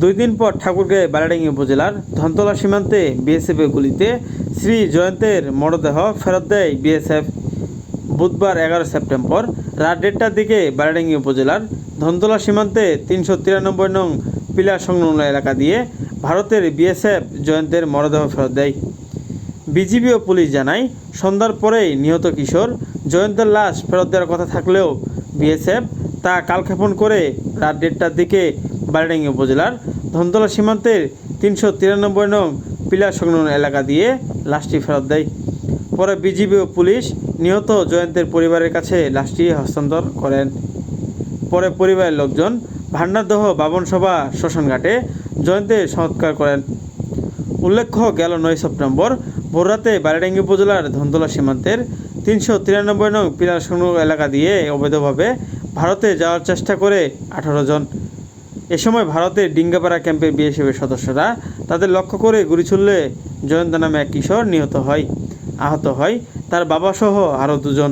দুই দিন পর ঠাকুরগাঁও বারাডাঙ্গি উপজেলার ধনতলা সীমান্তে বিএসএফের গুলিতে শ্রী জয়ন্তের মরদেহ ফেরত দেয় বিএসএফ। বুধবার এগারো সেপ্টেম্বর রাত দেড়টার দিকে বারাডাঙ্গি উপজেলার ধনতলা সীমান্তে তিনশো তিরানব্বই নং পিলার সংলগ্ন এলাকা দিয়ে ভারতের বিএসএফ জয়ন্তের মরদেহ ফেরত দেয়। বিজিবি ও পুলিশ জানায়, সন্ধ্যার পরেই নিহত কিশোর জয়ন্তের লাশ ফেরত দেওয়ার কথা থাকলেও বিএসএফ তা কালক্ষেপণ করে রাত দেড়টার দিকে বারাডাঙ্গি উপজেলার ধনতলা সীমান্তের তিনশো তিরানব্বই নং পিলার সংলগ্ন এলাকা দিয়ে লাশটি ফেরত দেয়। পরে বিজিবি ও পুলিশ নিহত জয়ন্তের পরিবারের কাছে লাশটি হস্তান্তর করেন। পরে পরিবারের লোকজন ভান্ডারদহ বাবনসভা শ্মশানঘাটে জয়ন্তের সংস্কার করেন। উল্লেখ্য গেল নয় সেপ্টেম্বর ভোররাতে বারাডাঙ্গি উপজেলার ধনতলা সীমান্তের তিনশো তিরানব্বই নং পিলার সংলগ্ন এলাকা দিয়ে অবৈধভাবে ভারতে যাওয়ার চেষ্টা করে আঠারো জন। এ সময় ভারতের ডিঙ্গাপাড়া ক্যাম্পের বিএসএফের সদস্যরা তাদের লক্ষ্য করে গুলি ছুড়লে জয়ন্ত নামে এক কিশোর নিহত হয়, আহত হয়। তার বাবাসহ আরও দুজন।